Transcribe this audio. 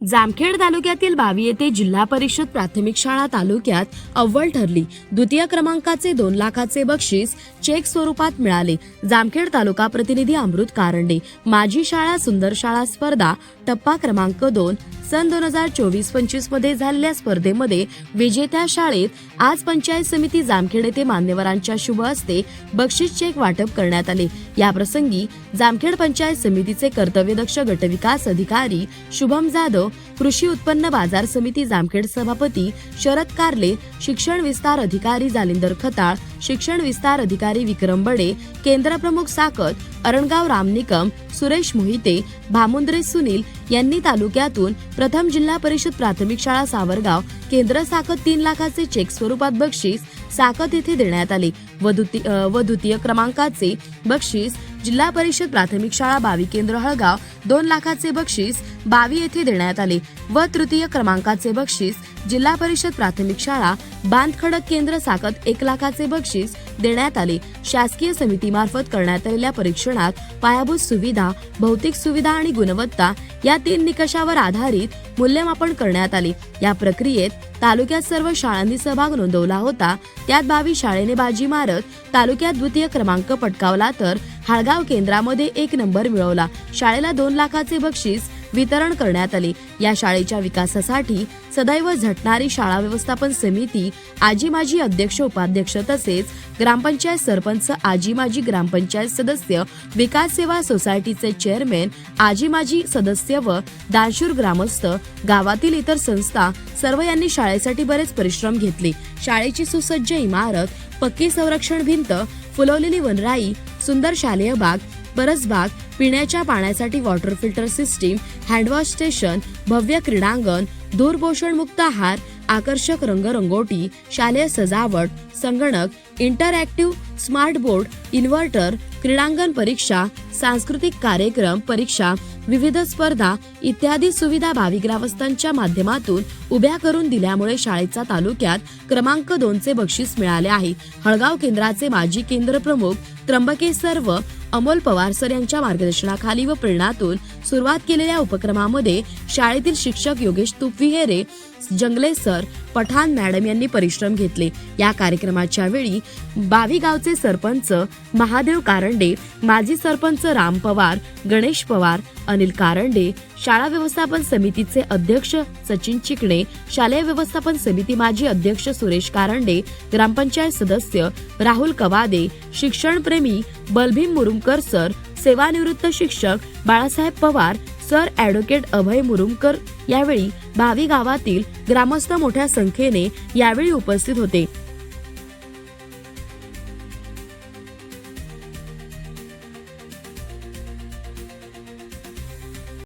जामखेड तालुक्यातील बावी येथे जिल्हा परिषद प्राथमिक शाळा तालुक्यात अव्वल ठरली. द्वितीय क्रमांकाचे दोन लाखाचे बक्षीस चेक स्वरूपात मिळाले. जामखेड तालुका प्रतिनिधी अमृत कारंडे. माझी शाळा सुंदर शाळा स्पर्धा टप्पा क्रमांक दोन सन दोन हजार चोवीस पंचवीसमध्ये झालेल्या स्पर्धेमध्ये विजेत्या शाळेत आज पंचायत समिती जामखेड येथे मान्यवरांच्या शुभ हस्ते बक्षीस चेक वाटप करण्यात आले. या प्रसंगी जामखेड पंचायत समितीचे कर्तव्यदक्ष गटविकास अधिकारी शुभम जाधव कृषी उत्पन्न बाजार समिती जामखेड सभापती शरद कारले शिक्षण विस्तार अधिकारी जालिंदर खताळ शिक्षण विस्तार अधिकारी विक्रम बडे केंद्रप्रमुख साकत अरणगाव रामनिकम सुरेश मोहिते भामुंद्रे सुनील यांनी तालुक्यातून प्रथम जिल्हा परिषद प्राथमिक शाळा सावरगाव केंद्र साकत तीन लाखाचे चेक स्वरूपात बक्षीस साकत येथे देण्यात आले. व द्वितीय क्रमांकाचे बक्षीस जिल्हा परिषद प्राथमिक शाळा बावी केंद्र हळगाव दोन लाखाचे बक्षीस बावी येथे देण्यात आले व तृतीय क्रमांकाचे बक्षीस जिल्हा परिषद प्राथमिक शाळा बांधखडक केंद्र साकत एक लाखाचे बक्षीस देण्यात आले. शासकीय समितीमार्फत करण्यात आलेल्या परीक्षणात पायाभूत सुविधा भौतिक सुविधा आणि गुणवत्ता या तीन निकषावर आधारित मूल्यमापन करण्यात आले. या प्रक्रियेत तालुक्यात सर्व शाळांनी सहभाग नोंदवला होता. त्यात बावी शाळेने बाजी मारत तालुक्यात द्वितीय क्रमांक पटकावला तर हाळगाव केंद्रामध्ये एक नंबर मिळवला. शाळेला दोन लाखाचे बक्षीस वितरण करण्यात आले. या शाळेच्या विकासासाठी सदैव झटणारी शाळा व्यवस्थापन समिती आजी माजी अध्यक्ष उपाध्यक्ष तसेच ग्रामपंचायत सरपंच आजी माजी ग्रामपंचायत सदस्य विकास सेवा सोसायटीचे चेअरमॅन आजी माजी सदस्य व दानशूर ग्रामस्थ गावातील इतर संस्था सर्व यांनी शाळेसाठी बरेच परिश्रम घेतले. शाळेची सुसज्ज इमारत पक्की संरक्षण भिंत फुलवलेली वनराई सुंदर शालेय बाग परसबाग पिण्याच्या पाण्यासाठी water filter system handwash station भव्य क्रीडांगण धूर मुक्त आहार आकर्षक रंगरंगोटी शालेय सजावट संगणक इंटरॅक्टिव्ह स्मार्ट बोर्ड इन्व्हर्टर क्रीडांगण परीक्षा सांस्कृतिक कार्यक्रम परीक्षा विविध स्पर्धा इत्यादी सुविधा भावी ग्रामस्थांच्या माध्यमातून उभ्या करून दिल्यामुळे शाळेचा तालुक्यात क्रमांक दोनचे बक्षीस मिळाले आहे. हळगाव केंद्राचे माजी केंद्र प्रमुख त्र्यंबकेश्वर व अमोल पवार सर यांच्या मार्गदर्शनाखाली व प्रेरणातून सुरुवात केलेल्या उपक्रमामध्ये शाळेतील शिक्षक योगेश तुपविहेरे जंगले सर पठाण मॅडम यांनी परिश्रम घेतले. या कार्यक्रमाच्या वेळी बावी गावचे सरपंच महादेव कारंडे माजी सरपंच राम पवार गणेश पवार अनिल कारंडे शाळा व्यवस्थापन समितीचे अध्यक्ष सचिन चिकणे शालेय व्यवस्थापन समिती माजी अध्यक्ष सुरेश कारंडे ग्रामपंचायत सदस्य राहुल कवादे शिक्षणप्रेमी बलभीम मुरुमकर सर सेवानिवृत्त शिक्षक बाळासाहेब पवार सर ॲडव्होकेट अभय मुरुमकर यावेळी भावी गावातील ग्रामस्थ मोठ्या संख्येने यावेळी उपस्थित होते.